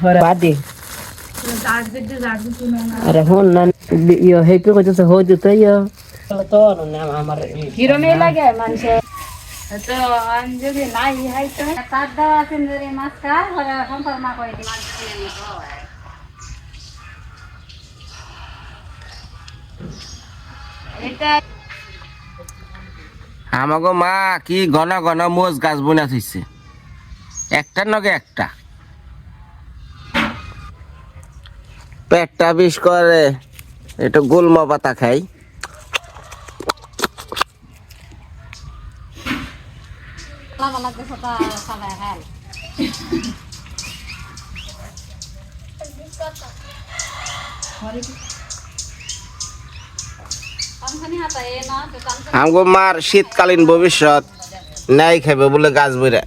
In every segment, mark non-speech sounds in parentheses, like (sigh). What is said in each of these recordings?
হরে আরে হন না ইয়ে হেপি কইতেছে হই দিতে ইয়ে তো না আমার কিরমে লাগে মানুষে তো যদি নাই হাই তার দাও আছেন যদি মাছ কা হরে সম্পর্ক মা কই দি মাছ এটা আমাগো মা কি ঘন ঘন মোজ গাছ বনা থইছে। একটার নগে একটা। পেটটা বিষ করে। একটু গুলমা পাতা খাই। আমগো মার শীতকালীন ভবিষ্যৎ, নাই খাবে বলে গাছ বইরা।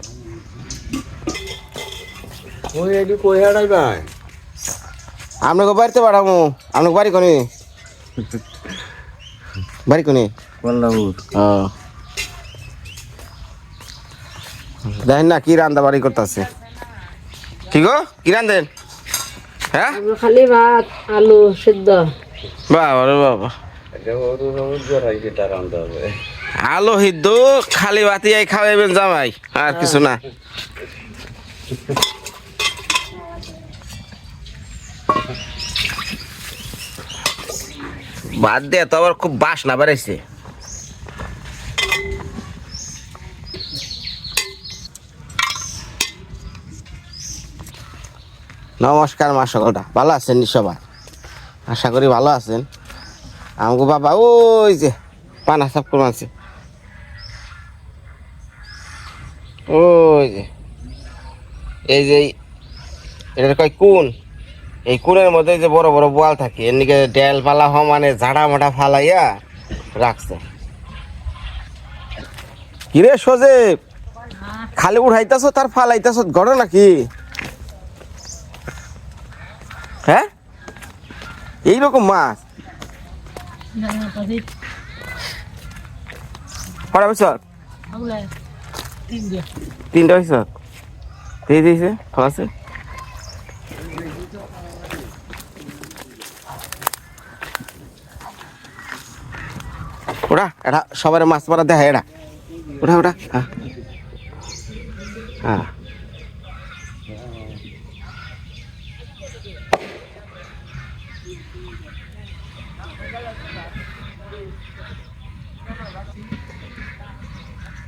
কই ভাই আপনাকে বাড়িতে পাঠামো আপনাকে বাড়ি কোনি? বাড়ি কোনি? দেখেন না কি রান্দা বাড়ি করতেছে। কি গো? কি রান্ধেন হ্যাঁ? খালি ভাত আলু সিদ্ধ। বাবা রে বাবা। আলো হিদ্দ খালি বাতি আই খাওয়াইবেন জামাই আর কিছু না। বাদ দে তো আবার খুব বাসনা বেড়াইছে। নমস্কার মা সকলটা, ভালো আছেন সবাই? আশা করি ভালো আছেন। আমাকে বাবা, ওই যে, পানা সাপ করে আছে ওই যে, এই যে এটা কয় কোন? এই কোনের মধ্যে যে বড় বড় বোয়াল থাকে এর নিকে ডেল পালা সমানে ঝাড়া মাটা ফালাইয়া রাখছে। কিরে সোজে খালি উঠাইতেছ তার ফালাইতেছ ঘটনা নাকি? হ্যাঁ? এইরকম মাছ? কটা বছর তিনটা। বছর দিয়ে দিয়েছে ভালো ওটা এটা সবার মাছ মারা দেখা এটা ওটা ওটা হ্যাঁ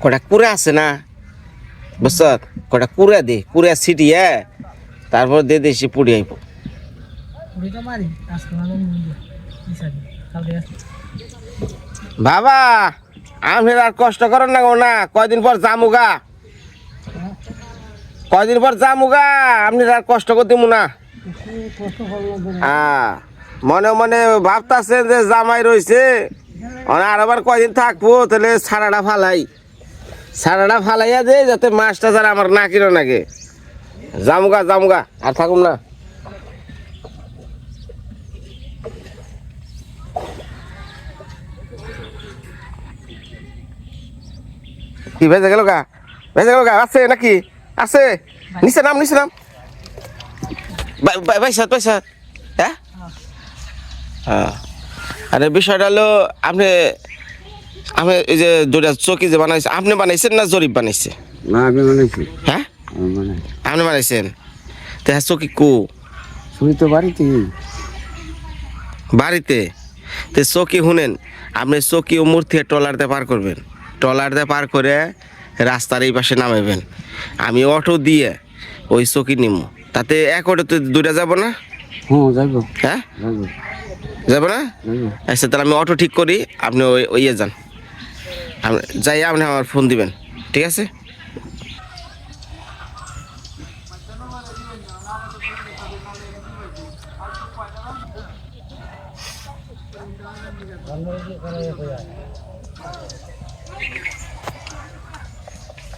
কটা কুড়ে আছে না? বুঝছত? কটা কুড়ে দে, কুড়ে ছিটিয়ে তারপর দিয়ে দিয়েছি পুড়ি আইব। বাবা, আমি আর কষ্ট করেন না গো, না, কয়দিন পর জামুগা কয়দিন পর জামুগা আপনি আর কষ্ট করতে না। হ্যাঁ মনে মনে ভাবতাছেন যে জামাই রয়েছে আর আবার কয়দিন থাকব, তাহলে সারাটা ফালাই। সারাটা ফালাইয়া দে, যাতে মাছটা যারা আমার না কিনো নাকি জামুগা জামুগা আর থাকুম না। কি ভেজে গেল গা? ভেজে গেল গা? আছে নাকি? আছে। নিচে নাম নিচে নাম। বাইসাত বাইসাত হ্যাঁ? হ্যাঁ। আরে বিষয়টা হলো আপনি আমি এই যে দুটা চকি যে বানাইছে আপনি বানাইছেন না জরিপ বানাইছে? না আমি বানাইছি। হ্যাঁ? আপনি বানাইছেন? তো হ্যাঁ চকি কো? তো বাড়িতে। বাড়িতে? তো চকি শুনেন আপনি চকি ও মূর্তি ট্রলার দিয়ে পার করবেন। ট্রলার দিয়ে পার করে রাস্তার এই পাশে নামাইবেন। আমি অটো দিয়ে ওই চকি নিমু। তাতে এক অটোতে দুইটা যাব না? হ্যাঁ হ্যাঁ? যাব না? আচ্ছা তাহলে আমি অটো ঠিক করি আপনি ওই ইয়ে যান। যাই আপনি আমার ফোন দিবেন। ঠিক আছে?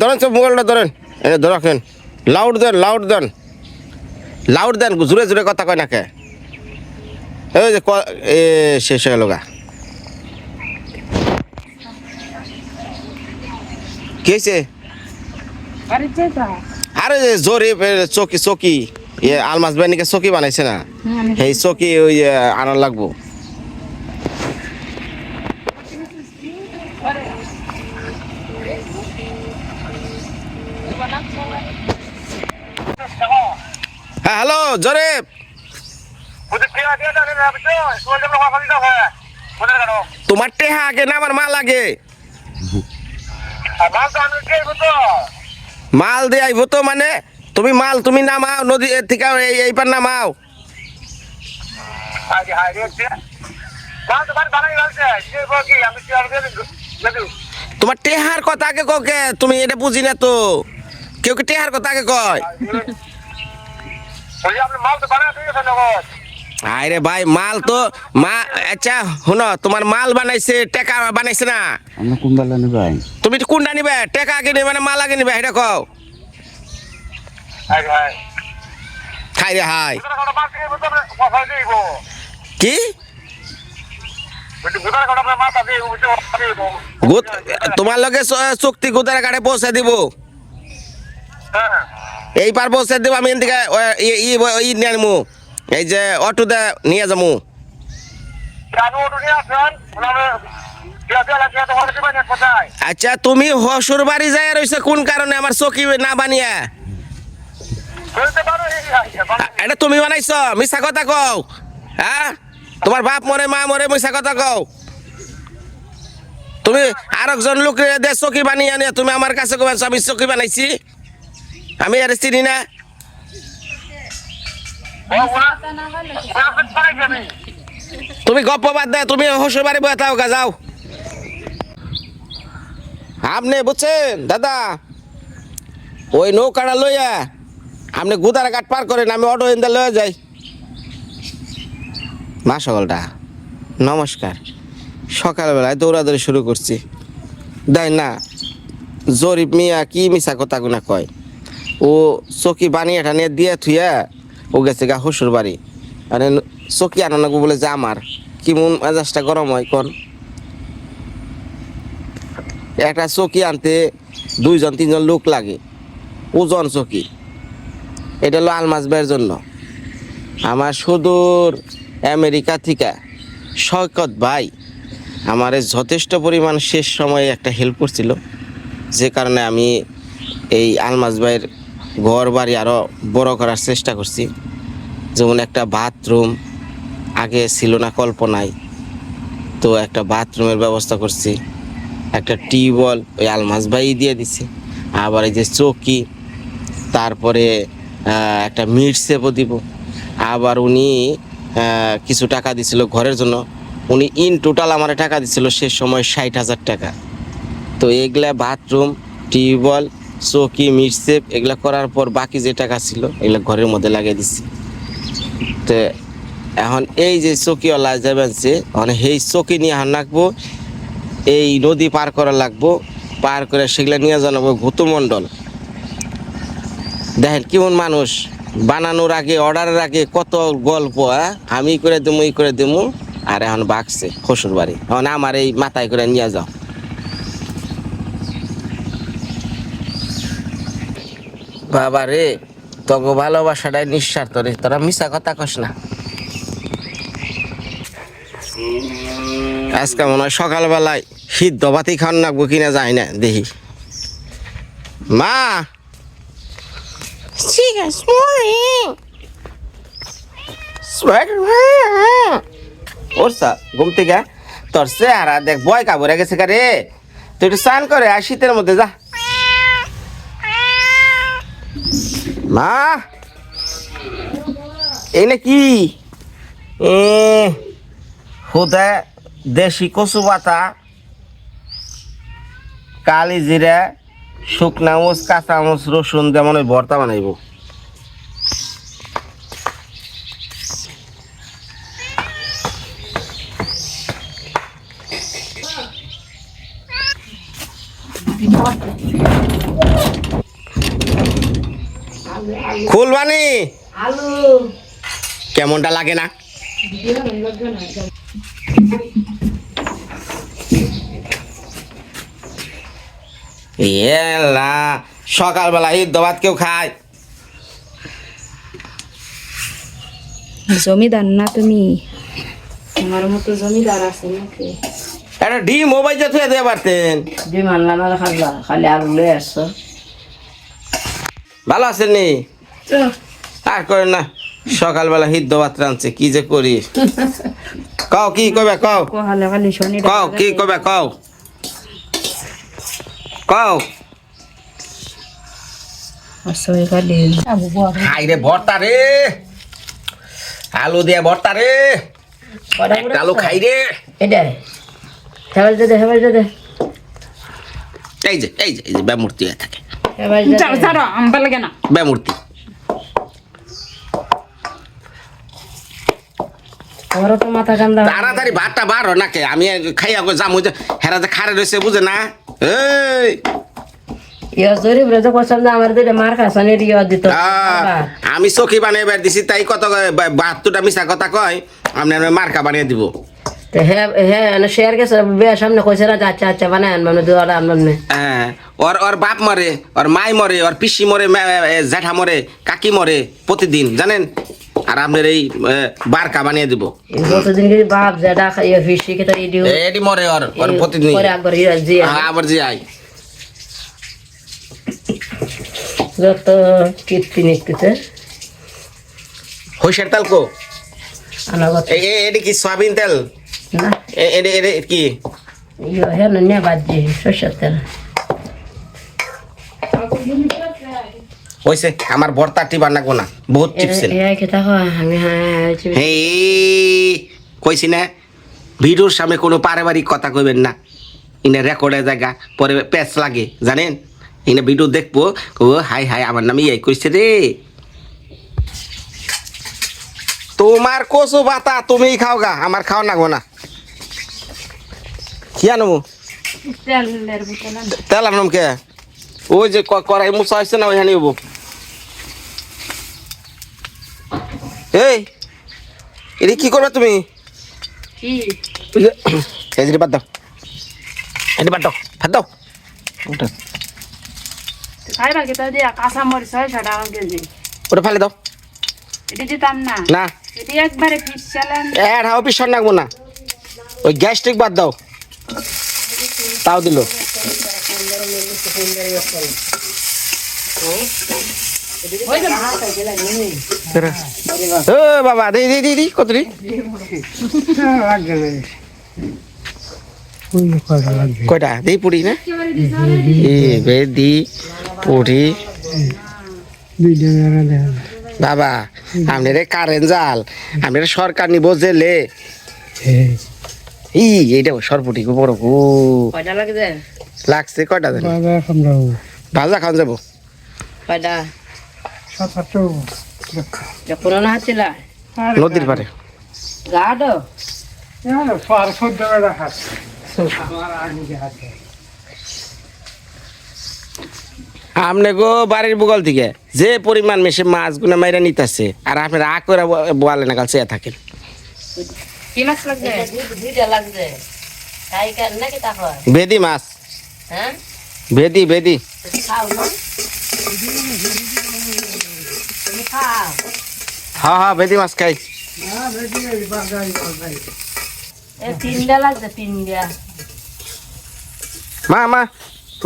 ধরেন সব মোবাইলটা ধরেন। এনে ধরেন লাউড দেন লাউড দেন। লাউড দেন জোরে জোরে কথা কয় নাকে? এই যে এ শেষ হয়ে গেল গা। কি হয়েছে আরে জোরে চকি চকি ইয়ে আলমাস বাহিনীকে চকি বানাইছে না? এই চকি ওই আনার লাগবো। হ্যাঁ হ্যালো জোরে তোমার টেহা আগে না আমার মাল আগে। মাল দিয়ে আইব তো। মানে? তুমি মাল তুমি নামাও নদী এর থেকে এই এইবার নামাও। তোমার টেহার কথা আগে ককে তুমি এটা বুঝি না তো। কেউ কি টেহার কথা আগে কয়? আরে ভাই মাল তো মা আচ্ছা শুনো তোমার মাল বানাইছে টেকা বানাইছে না। কোনবেলা নেবে তুমি কোনটা নিবে টেকা আগে নিবে না মাল আগে নিবে এটা কও। খাই রে হাই। কি? তোমার লগে চুক্তি গুদার কাটে পৌঁছে দিব। এইবার পৌঁছে দিব আমি এন থেকে ই- নিয়ে আনমু। এই যে অটোতে নিয়ে যাব আচ্ছা তুমি হসুর বাড়ি যায় রয়েছে কোন কারণে আমার চকি না বানিয়ে? এটা তুমি বানাইছ মিছা কথা কও। হ্যাঁ তোমার বাপ মরে মা মরে মিছা কথা কও। তুমি আর একজন লোক দে চকি বানিয়ে আনিয়ে তুমি আমার কাছে কবেন আমি চকি বানাইছি। আমি আর চিনি না। তুমি গপ্প বাদ দে তুমি হসুর বাড়ি বয়ে গা, যাও। আপনি বুঝছেন, দাদা? ওই নৌকাটা লইয়া আপনি গুদারা ঘাট পার করেন, আমি অটো ইন্দা লয়ে যাই। মা সকলটা, নমস্কার। সকালবেলায় দৌড়াদৌড়ি শুরু করছি। দেয় না জরিফ মিয়া কি মিশা কথা গুনা কয়? ও চকি বানিয়ে টানিয়ে দিয়ে থুইয়া ও গেছে গা শ্বশুর বাড়ি। আরে চকি আনা নাগবো বলে যে আমার। কি মন মেজাজটা গরম হয় কোন? একটা চকি আনতে দুইজন, তিনজন লোক লাগে। ওজন চকি। এটা হলো আলমাস বের জন্য। আমার সুদূর আমেরিকা থেকে শওকত ভাই আমার যথেষ্ট পরিমাণ শেষ সময়ে একটা হেল্প করছিল। যে কারণে আমি এই আলমাস ভাইয়ের ঘর বাড়ি আরও বড় করার চেষ্টা করছি। যেমন একটা বাথরুম আগে ছিল না, কল্পনায়। তো একটা বাথরুমের ব্যবস্থা করছি। একটা টিউবওয়েল, ওই আলমাস ভাই দিয়ে দিছে। আবার এই যে চৌকি, তারপরে একটা মিট সেপও দিব। আবার উনি কিছু টাকা দিছিল ঘরের জন্য। উনি ইন টোটাল আমার টাকা দিছিল সে সময় ষাট হাজার টাকা। তো এগুলা বাথরুম টিউবওয়েল চৌকি, মিট সেপ, এগুলা করার পর বাকি যে টাকা ছিল, এগুলা ঘরের মধ্যে লাগিয়ে দিছি। তো এখন এই যে চৌকিওয়ালা যাবেন সে মানে সেই চৌকি নিয়ে হান রাখব, এই নদী পার করা লাগবো, পার করে সেগুলা নিয়ে জানাব ভূতমণ্ডল দেখেন কেমন মানুষ, বানানোর আগে, অর্ডারের আগে কত গল্প? আমি করে দেবো ই করে দেবো আর এখন বাকছে শ্বশুর বাড়ি এখন আমার এই মাথায় করে নিয়ে যাও। বাবা রে তোকে ভালোবাসাটাই নিঃস্বার্থ রে তোরা মিশা কথা কস না। আজকে মনে হয় সকালবেলায় সিদ্ধ ভাতি খাওয়ান লাগবো কিনা যায় না দেখি। মা. ওরসা ঘুম থেকে তোর চেহারা দেখ বয় কাবরে গেছে রে। তুই একটু স্নান করে আর শীতের মধ্যে যা। মা? এনে কি? এ হুদা দেশি কচু পাতা কালি জিরে, শুকনা মরিচ, কাঁচা মরিচ, রসুন যেমন মনে ভর্তা বানাইব। Thank খুলবানি। আলু। কেমনটা লাগে না? এলা সকালবেলা ঈদ ভাত কেউ খায়? জমিদার না তুমি? আমার মতো জমিদার আছে নাকি? একটা ডিম মোবাইল যে থুয়ে দিয়ে পারতেন। ডিম আনলাম খালি আলু লয়ে আসছো। ভালো আছেন নি? আর করেন না সকালবেলা হিদ্দ ভাত রাঁধছে কি যে করি? কও কি কবে কও? কও কি কবে কও? কও? হাই রে ভর্তা রে! আলু দিয়ে ভর্তা রে! আলু খাই রে! এই যে এই যে ব্যামূর্তি হয়ে থাকে। ব্যামূর্তি আমারও তো মাথা কান্দা তাড়াতাড়ি ভাতটা বার নাকে আমি খাইয়া গো যামু হেরা যে খারে রয়েছে বুঝে না? এই! আমি চকি বানিয়ে বের দিছি তাই কত বাহাত্তরটা মিশা কথা কয় আপনি মার্কা বানিয়ে দিব। আচ্ছা আচ্ছা বাপ মরে ওর মাই মরে ওর পিসি মরে জেঠা মরে কাকি মরে প্রতিদিন জানেন? আর আপনার এই বারকা বানিয়ে দিব। কি বাপ যেটা ইয়া ফিসি কে তার ইডিও এটি মরে ওর ওর প্রতিদিন। পরে একবার জি হ্যাঁ, আবার যে আই যত কীর্তি নিকতেছে হইসের তেল কো? আনাগত। এ- এ- কি সয়াবিন তেল? না। এ- এটি এটি কি? ইয়া হ্যাঁ না সরষের তেল। হইছে আমার ভর্তা টিবার না। গোনা বহুত টিপছেন হয় হ্যাঁ হেই কইছি না ভিডিওর সামনে কোনো পারিবারিক কথা কইবেন না। ইনে রেকর্ডের জায়গা পরে প্যাচ লাগে জানেন? ইনে ভিডিও দেখব ও হাই হাই আমার নামে এই কইছে রে। তোমার কচু পাতা তুমিই খাও গা আমার খাও না গো না। কি আনব? তেল আনম কে? ওই যে কড়াই মুসা হয়েছে না ওইখানে এই এটা কি করবে তুমি? কি? এই যে বাদ দাও। এটি বাদ দাও ভাত দাও। ওটা। ফেলে দাও। না। না। হাও ওই গ্যাস্ট্রিক বাদ দাও। তাও দিল। ও বাবা দে দে দে দি কত দি কয়টা? দেই পুরি না? এ বে দি পুরি। বাবা আপনি রে কারেন্ট জাল আপনি রে সরকার নিব জেলে। ই এইটা সরপুটি গো বড় গো কয়টা লাগছে? লাগছে কয়টা দেন ভাজা খাওয়া যাব। কয়টা? নদীর পারে আপনি গো বাড়ির বগল থেকে যে পরিমাণ মেশে মাছ গুনা মাইরা নিতেছে আর আপনার আ করে বলে না কাল চেয়ে থাকেন। কি মাছ লাগবে? নাকি বেদি মাছ। হ্যাঁ? বেদি বেদি। হ্যাঁ হ্যাঁ বেদি মাছ খাই। মা মা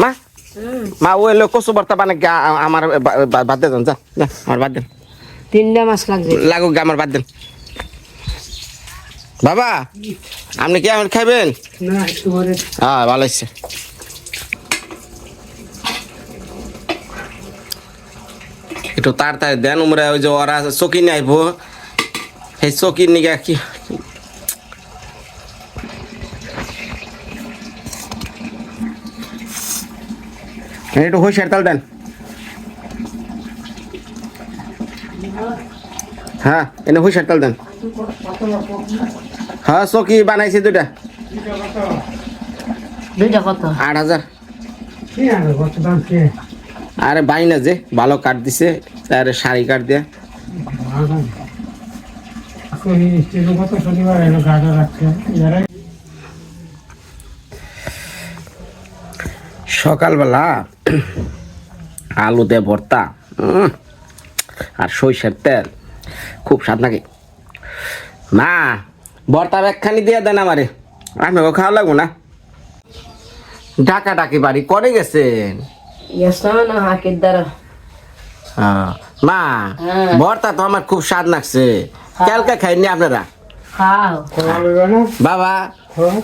মা। মা ওই লোক কচু বর্তা বানে আমার বাদ দেন যা যা, আমার বাদ দেন তিনটা মাছ লাগছে। লাগুক আমার বাদ দেন। বাবা আপনি কি আমার খাইবেন? হ্যাঁ ভালো হচ্ছে একটু তাড়াতাড়ি দেন উমরা ওই যে ওরা চকি নিয়ে আইব। সেই চকির নিগা কি একটু হইসার তাল দেন। হ্যাঁ এনে হইসার তাল দেন। হ্যাঁ চকি বানাইছি দুটা দুইটা কত? আট হাজার। আরে বাই না যে, ভালো কাট দিছে আরে শাড়ি কাট দিয়ে। সকালবেলা আলু দিয়ে ভর্তা আর সরিষার তেল, খুব স্বাদ নাকি? না ভর্তা একখানি দিয়ে দেন আমারে আপনাকে খাওয়া লাগবো না? ঢাকা ডাকি বাড়ি করে গেছেন? গেছিলাম না হাকির দ্বারা। হ্যাঁ। মা হ্যাঁ। ভর্তা তো আমার খুব স্বাদ লাগছে। কালকে খাইনি আপনারা? বাবা।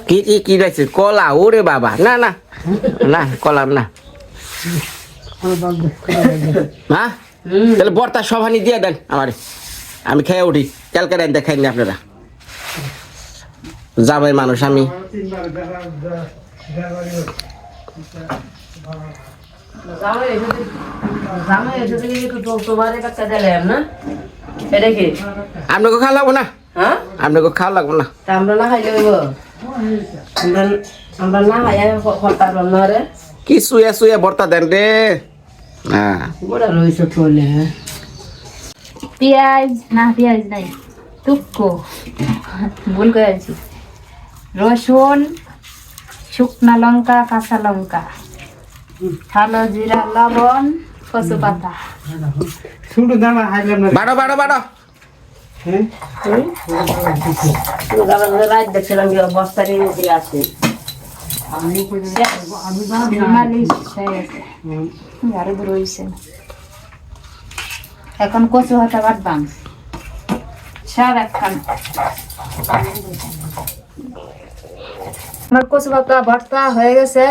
কি কি কি রয়েছে কলা ওরে বাবা। না না না কলাম না। হুম। তাহলে বর্তা সভানি দিয়ে দেন আমার। আমি খেয়ে উঠি। কালকে রাত দেখাইনি আপনারা। যাবে মানুষ আমি। আপনাকে খাওয়া লাগবো না? হ্যাঁ? আপনাকে খাওয়া লাগবো না? আমরা না খাইলে আমরা না না রে। কি শুয়ে শুয়ে বর্তা দেন রে? হ্যাঁ গোটা রয়েছে চলে হ্যাঁ। পেঁয়াজ না পেঁয়াজ নাই। টুকো ভুল করে আছি রসুন শুকনা লঙ্কা কাঁচা লঙ্কা। কালো জিরা লবণ কচু পাতা বাড়ো বাড়ো বাড়ো। রাত দেখছিলাম যে বস্তা নিয়ে দিয়ে আসে মালিশ গেছে আরও রয়েছে এখন কচু হাতা বাটবাম। সব একখান। আমার কচু পাতা ভর্তা হয়ে গেছে।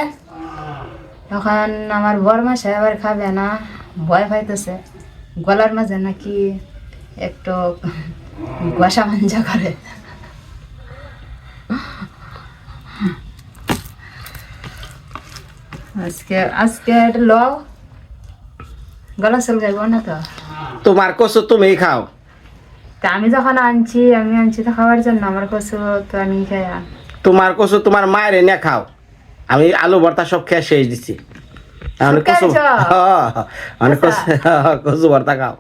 এখন আমার বড় মাসে আবার খাবে না ভয় পাইতেছে। গলার মাঝে নাকি একটু গসা মাঞ্জা করে। আজকে আজকে এটা ল গলা চল যাইব না তো? তোমার কচু তুমি খাও। তা আমি যখন আনছি আমি আনছি তো খাওয়ার জন্য আমার কচু তো আমি খাই তোমার কচু তোমার মায়ের এনে খাও। আমি আলু ভর্তা সব খেয়ে শেষ দিচ্ছি অনেক কচু? (laughs) হ্যাঁ, মানে কচু কচু ভর্তা খাও।